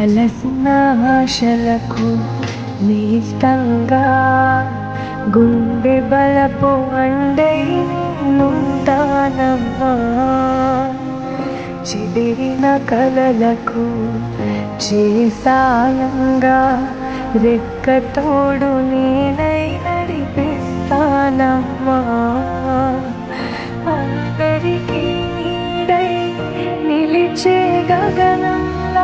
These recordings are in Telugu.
అలసిన ఆశలకు నీష్టంగా గుండె బలపు అండై నుంటానమ్మా చెదిరిన కలలకు చేసాయంగా రెక్కతోడు నేనై నడిపిస్తానమ్మా అందరికీ నీడై నిలిచే గగనంలా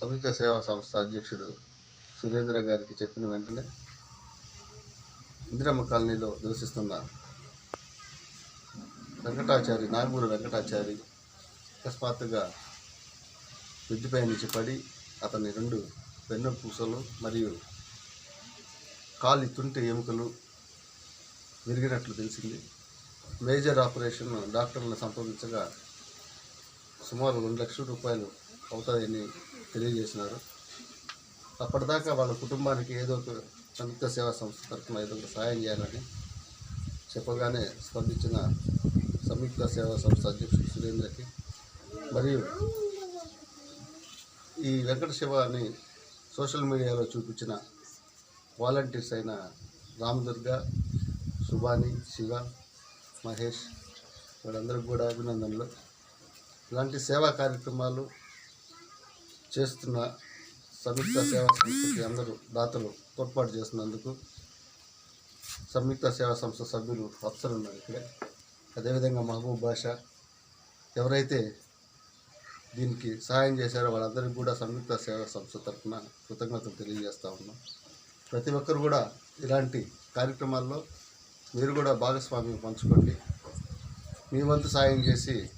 సంయుక్త సేవా సంస్థ అధ్యక్షుడు సురేంద్ర గారికి చెప్పిన వెంటనే ఇందిరమ్మ కాలనీలో నివసిస్తున్న వెంకటాచారి నాగమూరు వెంకటాచారి అకస్మాత్తుగా మిద్దిపై నుంచి పడి అతని రెండు వెన్ను పూసలు మరియు కాలి తుంటి ఎముకలు విరిగినట్లు తెలిసింది. మేజర్ ఆపరేషన్ డాక్టర్లను సంప్రదించగా సుమారు రెండు లక్షల రూపాయలు అవుతాయని తెలియజేసినారు. అప్పటిదాకా వాళ్ళ కుటుంబానికి ఏదో ఒక సంయుక్త సేవా సంస్థ తరఫున ఏదో ఒక సహాయం చేయాలని చెప్పగానే స్పందించిన సంయుక్త సేవా సంస్థ అధ్యక్షుడు సురేంద్రకి మరియు ఈ వెంకట శివాని సోషల్ మీడియాలో చూపించిన వాలంటీర్స్ అయిన రామదుర్గ సుభాని శివ మహేష్ వాళ్ళందరికీ కూడా అభినందనలు. ఇలాంటి సేవా కార్యక్రమాలు చేస్తున్న సంయుక్త సేవా సంస్థకి అందరూ దాతలు తోడ్పాటు చేస్తున్నందుకు సంయుక్త సేవా సంస్థ సభ్యులు అప్సలు ఉన్నారు ఇక్కడే. అదేవిధంగా మహబూబ్ బాషా ఎవరైతే దీనికి సహాయం చేశారో వాళ్ళందరికీ కూడా సంయుక్త సేవా సంస్థ తరఫున కృతజ్ఞతలు తెలియజేస్తూ ఉన్నాం. ప్రతి ఒక్కరు కూడా ఇలాంటి కార్యక్రమాల్లో మీరు కూడా భాగస్వామ్యం పంచుకోండి. మీ వంతు సాయం చేసి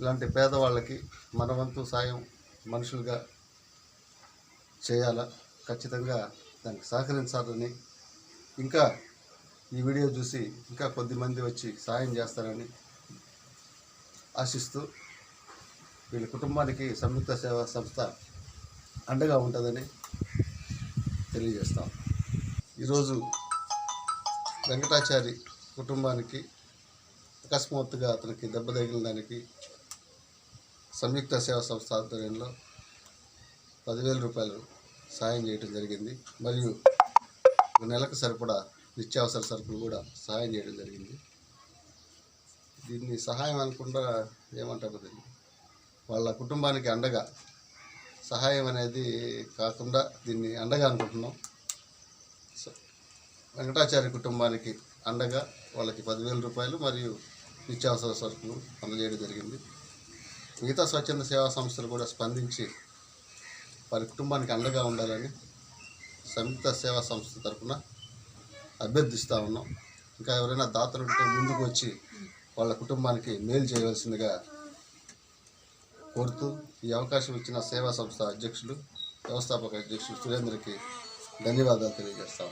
ఇలాంటి పేదవాళ్ళకి మన వంతు సాయం మనుషులుగా చేయాలా? ఖచ్చితంగా దానికి సహకరించాలని. ఇంకా ఈ వీడియో చూసి ఇంకా కొద్దిమంది వచ్చి సాయం చేస్తారని ఆశిస్తూ వీళ్ళ కుటుంబానికి సంయుక్త సేవా సంస్థ అండగా ఉంటుందని తెలియజేస్తాం. ఈరోజు వెంకటాచారి కుటుంబానికి అకస్మాత్తుగా అతనికి దెబ్బ తగిలిన దానికి సంయుక్త సేవా సంస్థ ఆధ్వర్యంలో పదివేల రూపాయలు సాయం చేయడం జరిగింది. మరియు నెలకు సరిపడా నిత్యావసర సరుకులు కూడా సహాయం చేయడం జరిగింది. దీన్ని సహాయం అనుకుండా ఏమంటారు దీన్ని వాళ్ళ కుటుంబానికి అండగా సహాయం అనేది కాకుండా దీన్ని అండగా అనుకుంటున్నాం. వెంకటాచార్య కుటుంబానికి అండగా వాళ్ళకి పదివేల రూపాయలు మరియు నిత్యావసర సరుకులు అందజేయడం జరిగింది. మిగతా స్వచ్ఛంద సేవా సంస్థలు కూడా స్పందించి వారి కుటుంబానికి అండగా ఉండాలని సంయుక్త సేవా సంస్థ తరఫున అభ్యర్థిస్తూ ఉన్నాం. ఇంకా ఎవరైనా దాతలు ఉంటే ముందుకు వచ్చి వాళ్ళ కుటుంబానికి మేలు చేయవలసిందిగా కోరుతూ ఈ అవకాశం ఇచ్చిన సేవా సంస్థ అధ్యక్షులు వ్యవస్థాపక అధ్యక్షుడు సురేంద్రకి ధన్యవాదాలు తెలియజేస్తాం